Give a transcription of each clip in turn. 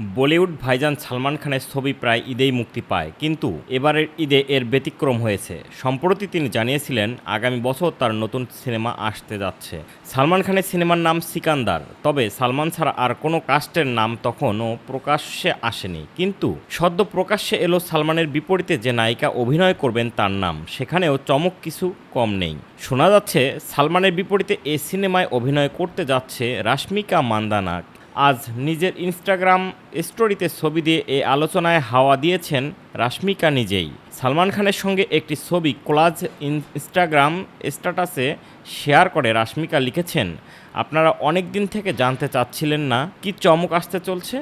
বলিউড ভাইজান সালমান খানের ছবি প্রায় ঈদেই মুক্তি পায়। কিন্তু এবারের ঈদে এর ব্যতিক্রম হয়েছে। সম্প্রতি তিনি জানিয়েছিলেন, আগামী বছর তার নতুন সিনেমা আসতে যাচ্ছে। সালমান খানের সিনেমার নাম সিকান্দার। তবে সালমান ছাড়া আর কোনো কাস্টের নাম তখনও প্রকাশ্যে আসেনি। কিন্তু সদ্য প্রকাশ্যে এলো সালমানের বিপরীতে যে নায়িকা অভিনয় করবেন তার নাম, সেখানেও চমক কিছু কম নেই। শোনা যাচ্ছে, সালমানের বিপরীতে এ সিনেমায় অভিনয় করতে যাচ্ছে রাশ্মিকা মান্দানা। আজ নিজের ইনস্টাগ্রাম স্টোরিতে ছবি দিয়ে এ আলোচনায় হাওয়া দিয়েছেন রাশ্মিকা নিজেই। সালমান খানের সঙ্গে একটি ছবি কোলাজ ইনস্টাগ্রাম স্ট্যাটাসে শেয়ার করে রাশ্মিকা লিখেছেন, আপনারা অনেক দিন থেকে জানতে চাচ্ছিলেন না কি চমক আসতে চলছে?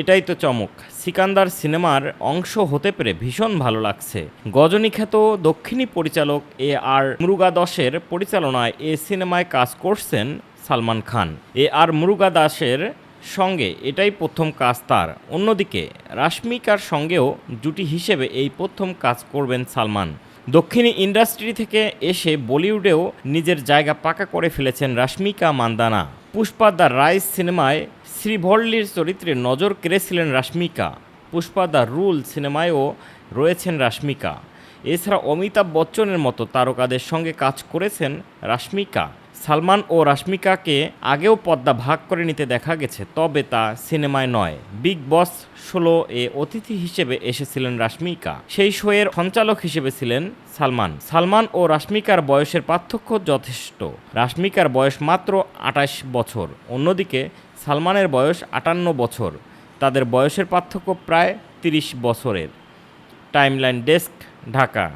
এটাই তো চমক। সিকান্দার সিনেমার অংশ হতে পেরে ভীষণ ভালো লাগছে। গজনী খ্যাত দক্ষিণী পরিচালক এ আর মুরুগাদশের পরিচালনায় এ সিনেমায় কাজ করছেন সালমান খান। এ আর মুরুগাদাসের সঙ্গে এটাই প্রথম কাজ তার। অন্যদিকে রাশ্মিকার সঙ্গেও জুটি হিসেবে এই প্রথম কাজ করবেন সালমান। দক্ষিণী ইন্ডাস্ট্রি থেকে এসে বলিউডেও নিজের জায়গা পাকা করে ফেলেছেন রাশ্মিকা মান্দানা। পুষ্পা দ্য রাইস সিনেমায় শ্রীভল্লির চরিত্রে নজর কেড়েছিলেন রাশ্মিকা। পুষ্পা দ্য রুল সিনেমায়ও রয়েছেন রাশ্মিকা। এছাড়া অমিতাভ বচ্চনের মতো তারকাদের সঙ্গে কাজ করেছেন রাশ্মিকা। সালমান ও রাশ্মিকাকে আগেও পদ্মা ভাগ করে নিতে দেখা গেছে, তবে তা সিনেমায় নয়। বিগ বস ষোলো এ অতিথি হিসেবে এসেছিলেন রাশ্মিকা। সেই শোয়ের সঞ্চালক হিসেবে ছিলেন সালমান। সালমান ও রাশ্মিকার বয়সের পার্থক্য যথেষ্ট। রাশ্মিকার বয়স মাত্র আঠাশ বছর। অন্যদিকে, সালমানের বয়স আটান্ন বছর। তাদের বয়সের পার্থক্য প্রায় তিরিশ বছরের। Timeline desk, Dhaka.